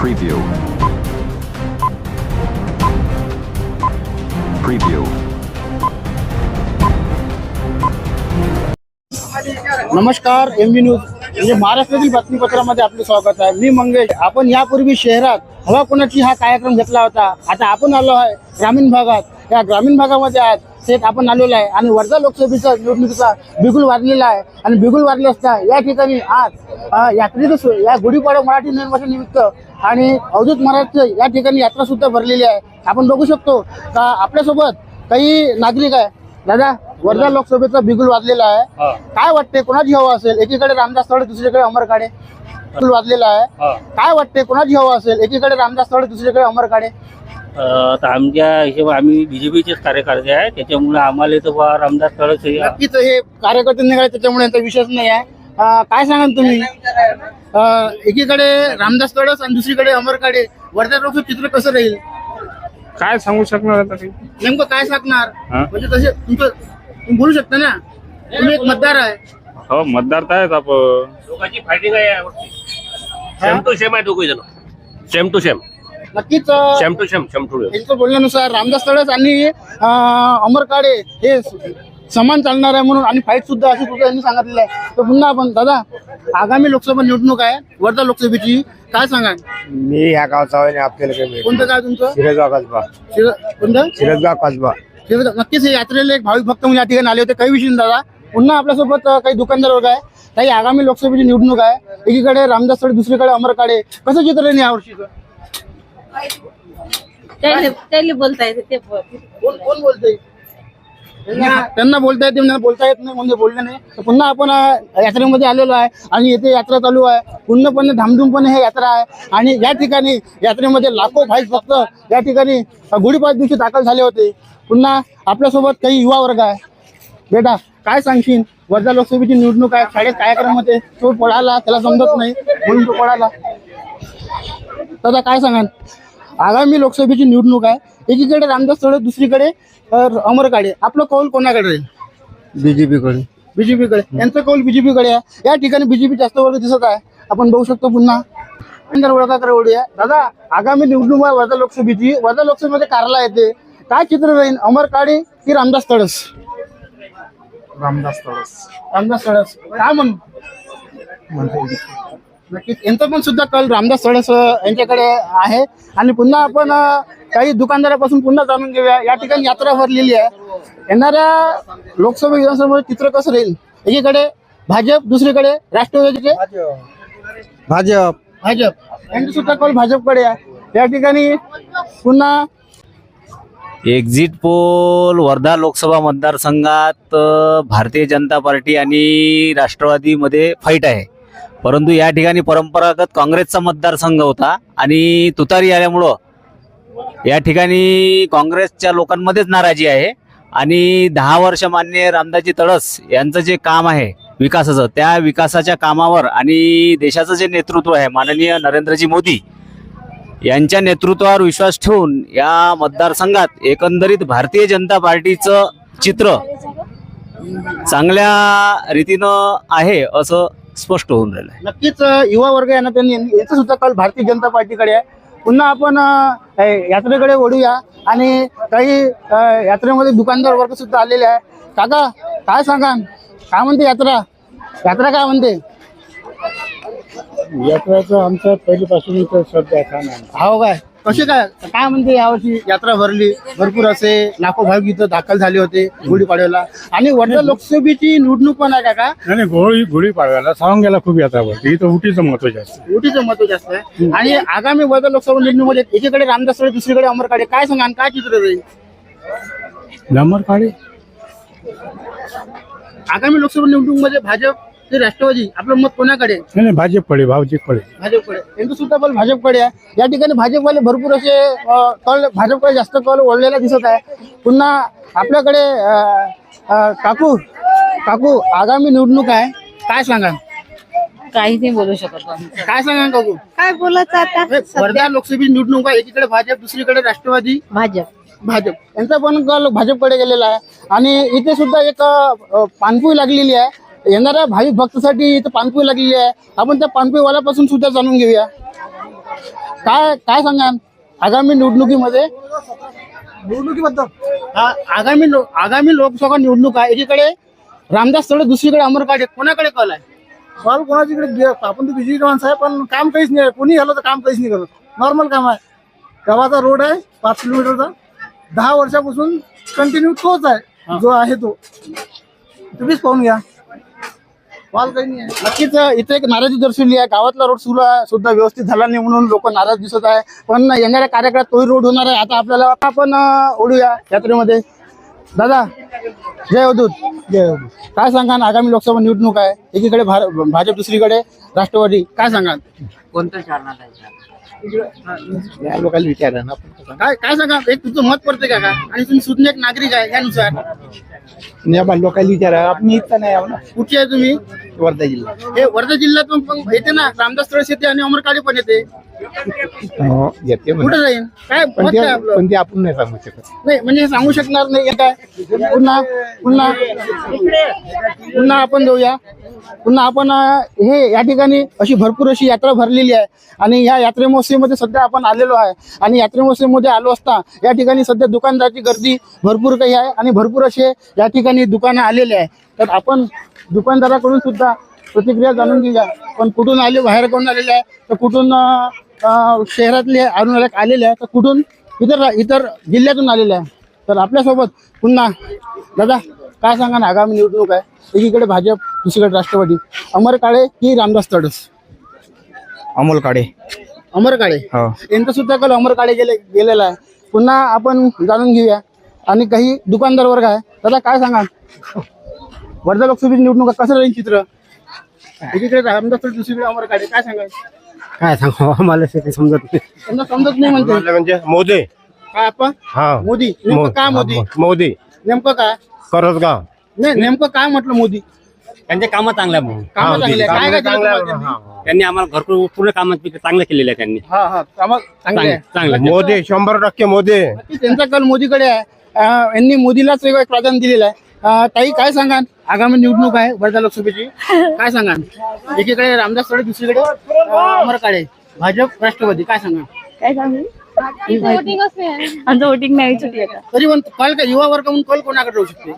Preview. Preview. नमस्कार M B news म्हणजे महाराष्ट्रातील बातमीपत्रामध्ये आपले स्वागत आहे. मी मंगेश. आपण यापूर्वी शहरात हवा कोणाची हा कार्यक्रम घेतला होता. आता आपण आलो आहे ग्रामीण भागात. या ग्रामीण भागामध्ये आज थेट आपण आलेलो आहे. आणि वर्धा लोकसभेचा निवडणुकीचा बिगुल वाजलेला आहे. आणि बिगुल वाजले असता या ठिकाणी आज यात्रेचं या गुढीपाडा मराठी निर्वाचन निमित्त आणि अवधूत महाराजचं या ठिकाणी यात्रा सुद्धा भरलेली आहे. आपण बघू शकतो का आपल्यासोबत काही नागरिक आहे. दादा वर्धा लोकसभेचा बिगुल वाजलेला आहे. काय वाटते कोणाची हवा असेल? एकीकडे रामदास तळे दुसरीकडे अमर बिगुल वाजलेला आहे. काय वाटते कोणाची हवा असेल? एकीकडे रामदास तळे दुसरीकडे अमर काळे अ, तर आमच्या हिशोबा आम्ही बीजेपीचेच कार्यकर्ते आहे. त्याच्यामुळे आम्हाला तर बा रामदास तळस हे नक्कीच हे कार्यकर्ते निघाले त्याच्यामुळे यांचा विषयच नाही आहे. अं, काय सांगाल तुम्ही? अं, एकीकडे रामदास तळस आणि दुसरीकडे अमर काळे. वर्धा लोकसभा चित्र कसं राहील? काय सांगू शकणार आता? नेमकं काय सांगणार? हा? म्हणजे तसे तुमचं तुम्ही बोलू शकता ना? तुम्ही एक मतदार आहे. हो मतदार तर आहेत आपण. दोघांची फायटिंग आहे सेम टू सेम आहे दोघे जण. सेम टू सेम नक्कीच सेम टू टू बोलण्यानुसार रामदास तळस आणि अमर काळे हे समान चालणार आहे म्हणून आणि फाईट सुद्धा अशी सुद्धा यांनी सांगितलेलं आहे. तर पुन्हा आपण दादा आगामी लोकसभा निवडणूक आहे वर्धा लोकसभेची. काय सांगा मी ह्या गावचा आहे आणि आपल्याला काही माहिती कोणतं काय तुमचं? शिरजगाव कसबा. शिर- कोणतं? शिरजगाव कसबा. शिर- नक्कीच हे यात्रेला एक भाविक भक्त म्हणून या ठिकाणी आले होते. काही विषय नाही दादा. पुन्हा आपल्यासोबत अं, काही दुकानदार वर्ग आहे. काही आगामी लोकसभेची निवडणूक आहे. एकीकडे रामदास तळे दुसरीकडे अमर काळे. कसं चित्र आहे यावर्षीचं त्याले बोलता येते ते बोल. कोण कोण बोलतोय? त्यांना त्यांना बोलता येते त्यांना बोलता येत नाही म्हणजे बोलले नाही. तर पुन्हा आपण यात्रेमध्ये आलेलो आहे आणि येथे यात्रा चालू आहे. पूर्णपणे धामधूमपणे हे यात्रा आहे. आणि या ठिकाणी यात्रेमध्ये लाखो भाईक भक्त या ठिकाणी गुढीपाच दिवशी दाखल झाले होते. पुन्हा आपल्यासोबत काही युवा वर्ग आहे. बेटा काय सांगशील? वर्धा लोकसभेची निवडणूक आहे. शाळेत कार्यक्रम होते. तो पळाला त्याला समजत नाही. म्हणून तो पळाला. दादा काय सांगाल? आगामी लोकसभेची निवडणूक आहे. एकीकडे रामदास तळे दुसरीकडे अमर काळे. आपलं कौल कोणाकडे राहील? बीजेपी कडे बीजेपीकडे. यांचं कौल बीजेपीकडे आहे. या ठिकाणी बीजेपी जास्त वर्ग दिसत आहे. आपण बघू शकतो पुन्हा. ओढूया दादा आगामी निवडणूक आहे वर्धा लोकसभेची. वर्धा लोकसभेमध्ये कारला येते. काय चित्र राहील? अमर काळे की रामदास तळस रामदास तळस रामदास तळस काय म्हणू नक्कीच. यांचं पण सुद्धा कल रामदास अ, यांच्याकडे आहे. आणि पुन्हा आपण काही दुकानदारापासून पुन्हा जाणून घेऊया. या ठिकाणी यात्रा भरलेली आहे. येणाऱ्या लोकसभा विधानसभा चित्र कसं राहील? एकीकडे भाजप दुसरीकडे राष्ट्रवादीचे? भाजप. भाजप. यांचे सुद्धा कल भाजपकडे आहे. या ठिकाणी पुन्हा एक्झिट पोल वर्धा लोकसभा मतदारसंघात अ, भारतीय जनता पार्टी आणि राष्ट्रवादीमध्ये फाईट आहे. परंतु या ठिकाणी परंपरागत काँग्रेसचा मतदारसंघ होता आणि तुतारी आल्यामुळं या ठिकाणी काँग्रेसच्या लोकांमध्येच नाराजी आहे. आणि दहा वर्ष मान्य रामदाजी तळस यांचं जे काम आहे विकासाचं त्या विकासाच्या कामावर आणि देशाचं जे नेतृत्व आहे माननीय नरेंद्रजी मोदी यांच्या नेतृत्वावर विश्वास ठेवून या मतदारसंघात एकंदरीत भारतीय जनता पार्टीचं चित्र चांगल्या रीतीनं आहे असं स्पष्ट होऊन राहिलं आहे नक्कीच अ, युवा वर्ग यांना त्यांनी याचा सुद्धा कल भारतीय जनता पार्टीकडे आहे. पुन्हा आपण अ, हे यात्रेकडे वळूया आणि काही अ, यात्रेमध्ये दुकानदार वर्ग सुद्धा आलेले आहे काका काय सांगा काय म्हणते यात्रा? यात्रा काय म्हणते? यात्राचं आमचं पहिल्यापासून सध्या खान आहे. हो काय? कसे काय काय म्हणते यावर्षी यात्रा भरली? भरपूर असे लाखो भाविक इथं दाखल झाले होते गुढीपाडव्याला. आणि वर्धा लोकसभेची निवडणूक पण आहे काका नाही गोळी गुढी पाडव्याला सावंग्याला खूप यात्रा भरते. इथं उटीचं महत्त्व जास्त उटीचं महत्त्व जास्त आहे. आणि आगामी वर्धा लोकसभा निवडणुकीमध्ये एकीकडे रामदास दुसरीकडे अमर काळे. काय सांगा आणि काय चित्र राहील काढे आगामी लोकसभा निवडणुकीमध्ये भाजप ते राष्ट्रवादी आपलं मत कोणाकडे? आहे? नाही नाही, भाजप पडे भाऊजी पडे भाजपकडे. यांचं सुद्धा बल भाजपकडे आहे. या ठिकाणी भाजपवाले भरपूर असे अ, कल भाजपकडे जास्त कल ओढलेला दिसत आहे. पुन्हा आपल्याकडे अ, अ, काकू काकू आगामी निवडणूक आहे. काय सांगा काही नाही बोलू शकत आम्ही. काय सांगा काकू? काय बोलायचं आता हे वर्धा लोकसभेची निवडणूक आहे. एकीकडे भाजप दुसरीकडे राष्ट्रवादी. भाजप. भाजप. यांचा पण कल भाजपकडे गेलेला आहे. आणि इथे सुद्धा एक अ, पानपुई लागलेली आहे. येणाऱ्या भाविक भक्तासाठी इथं पानपोई लागलेली आहे. आपण त्या पानपोईवाल्यापासून सुद्धा जाणून घेऊया. काय काय सांगा आगामी निवडणुकीमध्ये निवडणुकीबद्दल? हा, आगामी लो- आगामी लोकसभा निवडणूक आहे. एकीकडे रामदास तळे दुसरीकडे अमर काळे कोणाकडे कल आहे? कॉल कोणाच्याकडे गे- आपण तर बीजेपी माणसं आहे पण काम काहीच नाही. कोणी आलं तर काम काहीच नाही करत. नॉर्मल काम आहे. गावाचा रोड आहे पाच किलोमीटरचा. दहा वर्षापासून कंटिन्यू तोच आहे. जो आहे तो. तुम्हीच पाहून घ्या. नक्कीच इथे एक नाराजी दर्शवली आहे. गावातला रोड सुरू आहे सुद्धा व्यवस्थित झाला नाही म्हणून लोक नाराज दिसत आहे. पण येणाऱ्या कार्यकाळात तोही रोड होणार आहे. आता आपल्याला आपण ओढूया यात्रेमध्ये. दादा जय अवधूत. जय अवधूत. काय सांगा आगामी लोकसभा निवडणूक आहे. एकीकडे भार- भाजप दुसरीकडे राष्ट्रवादी. काय सांगा लोकांना विचारा ना. काय काय सांगा एक तुमचं मत पडते का का? आणि तुम्ही सुज्ञ एक नागरिक आहे यानुसार. लोकांना विचारा आपण इथं नाही आहो. ना कुठचे आहे तुम्ही? वर्धा जिल्हा. हे वर्धा जिल्ह्यातून पण येते ना? रामदास तळस येते आणि अमरकाळी पण येते. हो येते कुठे जाईल काय पण मत ते काय आपलं? पण ते आपण नाही सांगू शकत. नाही म्हणजे सांगू शकणार नाही हे काय? पुन्हा पुन्हा पुन्हा आपण जाऊया. पुन्हा आपण अं, हे या ठिकाणी अशी भरपूर अशी यात्रा भरलेली आहे. आणि या यात्रे महोत्सवमध्ये सध्या आपण आलेलो आहे. आणि यात्रे महोत्सवमध्ये आलो असता या ठिकाणी सध्या दुकानदाराची गर्दी भरपूर काही आहे. आणि भरपूर असे या ठिकाणी दुकानं आलेले आहे. तर आपण दुकानदाराकडून सुद्धा प्रतिक्रिया जाणून घेऊया. पण कुठून आले बाहेर कोण आलेले आहे? तर कुठून अं, शहरातले आणून आलेले आहे तर कुठून? इतर इतर जिल्ह्यातून आलेले आहे तर आपल्यासोबत पुन्हा दादा काय सांगा ना आगामी निवडणूक आहे. एकीकडे भाजप दुसरीकडे राष्ट्रवादी. अमर काळे की रामदास तडस? अमोल काळे. अमर काळे? हो. यांचा सुद्धा कल अमर काळे गेले गेलेला आहे. पुन्हा आपण जाणून घेऊया. आणि काही दुकानदार वर्ग आहे. दादा काय सांगा वर्धा लोकसभेची निवडणूक आहे. कसं राहील चित्र? एकीकडे रामदास तडस दुसरीकडे अमर काळे. काय सांगाल? काय सांगू? आम्हाला ते समजत नाही. त्यांना समजत नाही म्हणते म्हणजे मोदी. काय आपण? हा. मोदी. नेमकं का मोदी? मोदी. नेमकं काय? करसगाव नाही नेमकं काय म्हटलं मोदी? त्यांचे कामं चांगले आहे म्हणून. काम चांगले आहे. काय काय तुम्हाला त्यांनी? त्यांनी आम्हाला घरकुल पूर्ण कामात चांगलं केलेलं आहे त्यांनी. हा हा. काम चांगले आहे चांगलं चांगलं मोदी शंभर टक्के मोदी. त्यांचा कल मोदीकडे आहे. अं, यांनी मोदीलाच एक प्राधान्य दिलेलं आहे. अं, ताई काय सांगाल? आगामी निवडणूक आहे वर्धा लोकसभेची. काय सांगाल? एकीकडे रामदास तडे दुसरीकडे अं, अमर काळे भाजप राष्ट्रवादी. काय सांगा काय सांगू? आमचं वोटिंग नाही सुटी आता. तरी पण कल काय युवा वर्ग म्हणून कल कोणाकडे राहू शकते?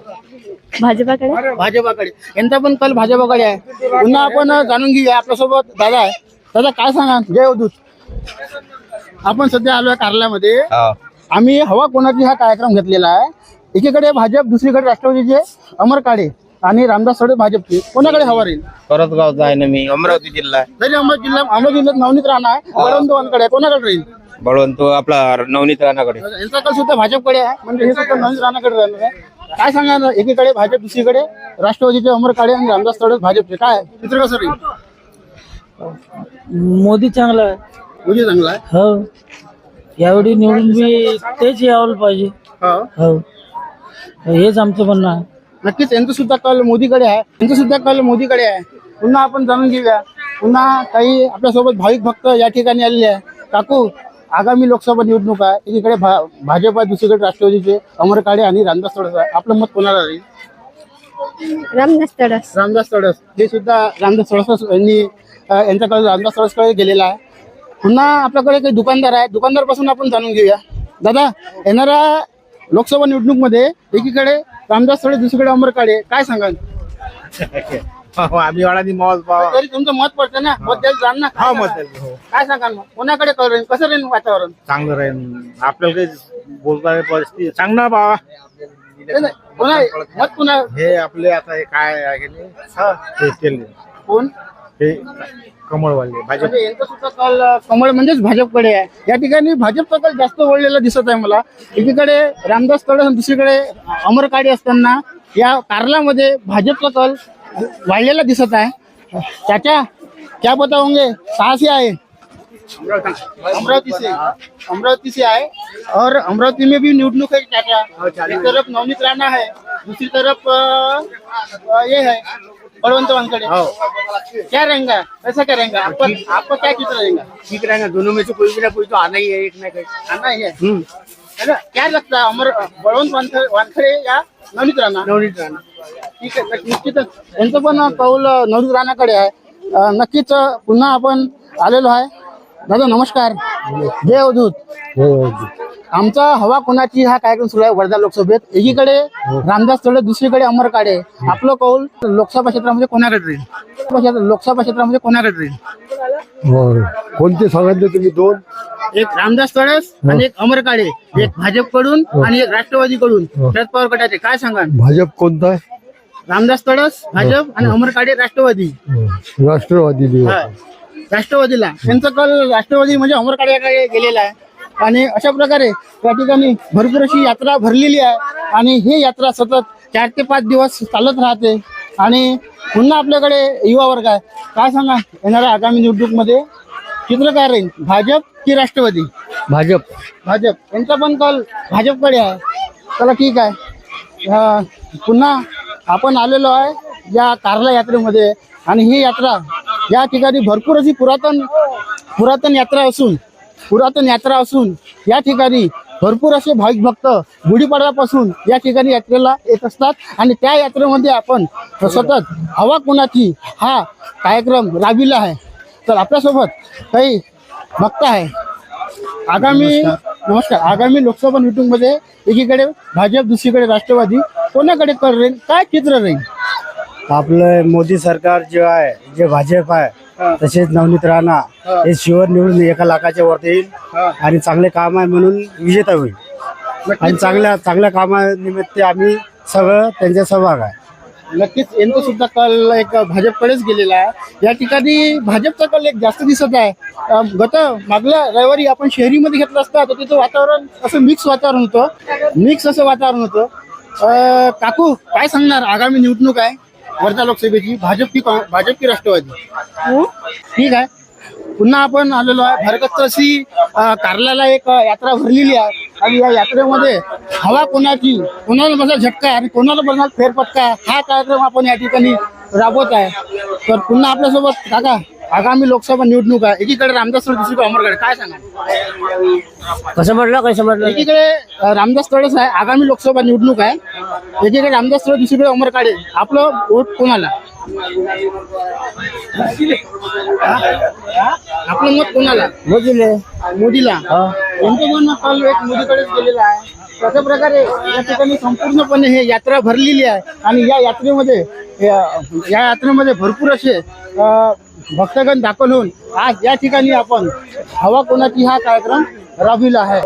भाजपाकडे? भाजपाकडे. यांचा पण कल भाजपाकडे आहे. पुन्हा आपण जाणून घेऊया आपल्यासोबत दादा आहे. दादा काय सांगा जय अवधूत आपण सध्या आलोय कार्यालयामध्ये आम्ही हवा कोणाची हा कार्यक्रम घेतलेला आहे? एकीकडे भाजप दुसरीकडे राष्ट्रवादीचे अमर काळे. आणि रामदास तडे भाजपचे. कोणाकडे हवा राहील? करतगावचा आहे ना मी. अमरावती जिल्हा जरी अमरावती जिल्हा अमरावती जिल्ह्यात नवनीत राणा आहे. बळवंतवानकडे आहे. कोणाकडे राहील? बळवंत आपला नवनीत राणाकडे. यांचा कल सुद्धा भाजपकडे आहे. म्हणजे हे सुद्धा नवनीत राणाकडे राहणार आहे. काय सांगा ना, एकीकडे भाजप दुसरीकडे राष्ट्रवादीचे अमर काळे आणि रामदास तडे भाजपचे. काय? चित्र कसं राहील? मोदी चांगला आहे. म्हणजे चांगला आहे? हो. यावेळी निवडून बी तेच यावं पाहिजे. हो. हो. हेच आमचं म्हणणं आहे. नक्कीच यांचं सुद्धा कल मोदीकडे आहे. यांचं सुद्धा कल मोदीकडे आहे. पुन्हा आपण जाणून घेऊया. पुन्हा काही आपल्यासोबत भाविक भक्त या ठिकाणी आलेले आहे काकू आगामी लोकसभा निवडणूक आहे. एकीकडे भा भाजप दुसरीकडे राष्ट्रवादीचे अमर काळे आणि रामदास तडस आहे. आपलं मत कोणाला राहील? रामदास तडस. रामदास तडस. हे सुद्धा रामदास तडस यांनी अं, यांच्याकडे रामदास तडसकडे गेलेला आहे. पुन्हा आपल्याकडे काही दुकानदार आहे दुकानदारपासून आपण जाणून घेऊया. दादा येणाऱ्या लोकसभा निवडणूकमध्ये एकीकडे रामदास तडस दुसरीकडे अमर काळे काय सांगाल? आम्ही वाळानी मॉल पाव. तरी तुमचं मत पडतं ना? मत द्यायला जाण ना? हा मत हो. काय सांगाल मग? कोणाकडे कळ राहील कसं राहील वातावरण? चांगलं राहील. आपल्याला काही बोलता परिस्थिती. सांग ना बाबा नाही, नाही. कोणा मत पुन्हा हे आपले आता हे काय आहे की नाही? ते तेल कोण? हे कमळवाले भाजप. म्हणजे यांचं सुद्धा कल जास्त वळलेला दिसत आहे मला. एकीकडे रामदास तडस आणि दुसरीकडे अमर काळे असताना या कारलामध्ये भाजपचा कल वाढलेला दिसत आहे. चाचा, क्या बताओगे? कहाँ से आए अमरावती से अमरावती से आए और अमरावती में भी निवडणूक है चाचा. एक तरफ़ नवनीत राणा है दूसरी तरफ़ ये है बलवंत वानखड़े क्या रहेगा ऐसा क्या रहेगा आपका आपका क्या चित्र रहेगा ठीक रहेगा दोनों में से कोई भी ना कोई तो आना ही है एक ना कहीं। आना ही है? है ना? क्या लगता है अमर बळवंत वानखडे वानखडे या नवनीत राणा? नवनीत राणा। ठीक आहे नक्की- निश्चितच यांचं पण कौल नवनीत राणाकडे आहे. अं, नक्कीच अं, पुन्हा आपण आलेलो आहे. दादा नमस्कार. जय अवधूत. आमचा हवा कोणाची हा कार्यक्रम सुरू आहे वर्धा लोकसभेत. एकीकडे रामदास तळे दुसरीकडे अमर काळे आपलं कौल लोकसभा क्षेत्रामध्ये कोणाकडे राहील? लोकसभा क्षेत्रामध्ये कोणाकडे राहील? कोणते सांगितले तुम्ही दोन? एक रामदास तळस आणि एक अमर काळे एक भाजपकडून आणि एक राष्ट्रवादीकडून. शरद पवार गटाचे. काय सांगा भाजप कोणता आहे? रामदास तळस भाजप आणि अमर काळे राष्ट्रवादी. राष्ट्रवादी हा. राष्ट्रवादीला. त्यांचं कल राष्ट्रवादी म्हणजे अमर काळेकडे गेलेला आहे? आणि अशा प्रकारे त्या ठिकाणी भरपूर अशी यात्रा भरलेली आहे. आणि ही यात्रा सतत चार ते पाच दिवस चालत राहते. आणि पुन्हा आपल्याकडे युवा वर्ग आहे. काय सांगा येणाऱ्या आगामी निवडणुकीमध्ये? चित्र काय राहील भाजप की राष्ट्रवादी? भाजप. भाजप. यांचा पण कल भाजपकडे आहे. चला ठीक आहे. अं, पुन्हा आपण आलेलो आहे या कार्ला यात्रेमध्ये. आणि ही यात्रा या ठिकाणी भरपूर अशी पुरातन पुरातन यात्रा असून पुरातन यात्रा असून या ठिकाणी भरपूर असे भाविक भक्त गुढीपाडव्यापासून या ठिकाणी यात्रेला येत असतात. आणि त्या यात्रेमध्ये आपण सतत हवा कुणाची हा कार्यक्रम राबविला आहे. तर आपल्यासोबत काही भक्त आहे. आगामी नमस्कार. आगामी लोकसभा निवडणुकीमध्ये एकीकडे भाजप दुसरीकडे राष्ट्रवादी. कोणाकडे कर राहील काय चित्र राहील? आपलं मोदी सरकार जे आहे जे भाजप आहे तसेच नवनीत राणा हे. शिवर निवडून एका लाखाच्या वरती येईल आणि चांगले काम आहे म्हणून विजेता होईल. आणि चांगल्या चांगल्या कामानिमित्त आम्ही सगळं त्यांच्या सहभाग आहे. नक्कीच यांचा सुद्धा कल एक भाजपकडेच गेलेला आहे. या ठिकाणी भाजपचा कल एक जास्त दिसत आहे. गत मागल्या रविवारी आपण शहरीमध्ये घेतलं असता तर तिथं वातावरण असं मिक्स वातावरण होतं. मिक्स असं वातावरण होतं. काकू काय सांगणार? आगामी निवडणूक आहे. वर्धा लोकसभेची भाजप की भाजप की राष्ट्रवादी ठीक आहे. पुन्हा आपण आलेलो आहे. अं, कार्ल्याला एक अं, यात्रा भरलेली आहे. आणि या यात्रेमध्ये हवा कोणाची? कोणाला बसा झटका आणि कोणाला बसा फेरफटका हा कार्यक्रम आपण या ठिकाणी राबवत आहे. तर पुन्हा आपल्यासोबत काका. आगामी लोकसभा निवडणूक आहे. एकीकडे रामदास तळे दुसरीकडे अमरगड काय सांगा कसं म्हटलं कसं म्हटलं? एकीकडे रामदास तळेच आहे आगामी लोकसभा निवडणूक आहे. एकीकडे रामदास तळे दुसरीकडे अमर काळे आपलं वोट कोणाला? आपलं मत कोणाला? मोदीले. मोदीला. यांचं पण काल एक मोदीकडेच गेलेला आहे. अशा प्रकारे या ठिकाणी संपूर्णपणे हे यात्रा भरलेली आहे. आणि या यात्रेमध्ये या या यात्रेमध्ये भरपूर असे भक्तगण दाखल होऊन आज या ठिकाणी आपण हवा कोणाची हा कार्यक्रम राबविला आहे.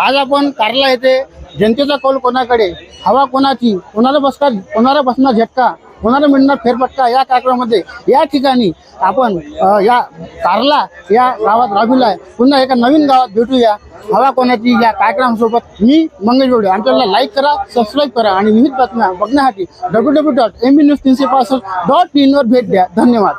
आज आपण कारला येथे जनतेचा कौल कोणाकडे? हवा कोणाची? कोणाला बसका कोणाला बसणार झटका? कोणाला मिळणार फेरपट्टा या कार्यक्रमामध्ये. या ठिकाणी आपण या कारला या गावात राबविला आहे. पुन्हा एका नवीन गावात भेटूया. हवा कोणाची या कार्यक्रमासोबत मी मंगेश जोडे आमच्याला लाईक करा सबस्क्राईब करा आणि विविध बातम्या बघण्यासाठी W W dot M B news तीनशे पासष्ट डॉट इनवर भेट द्या. धन्यवाद.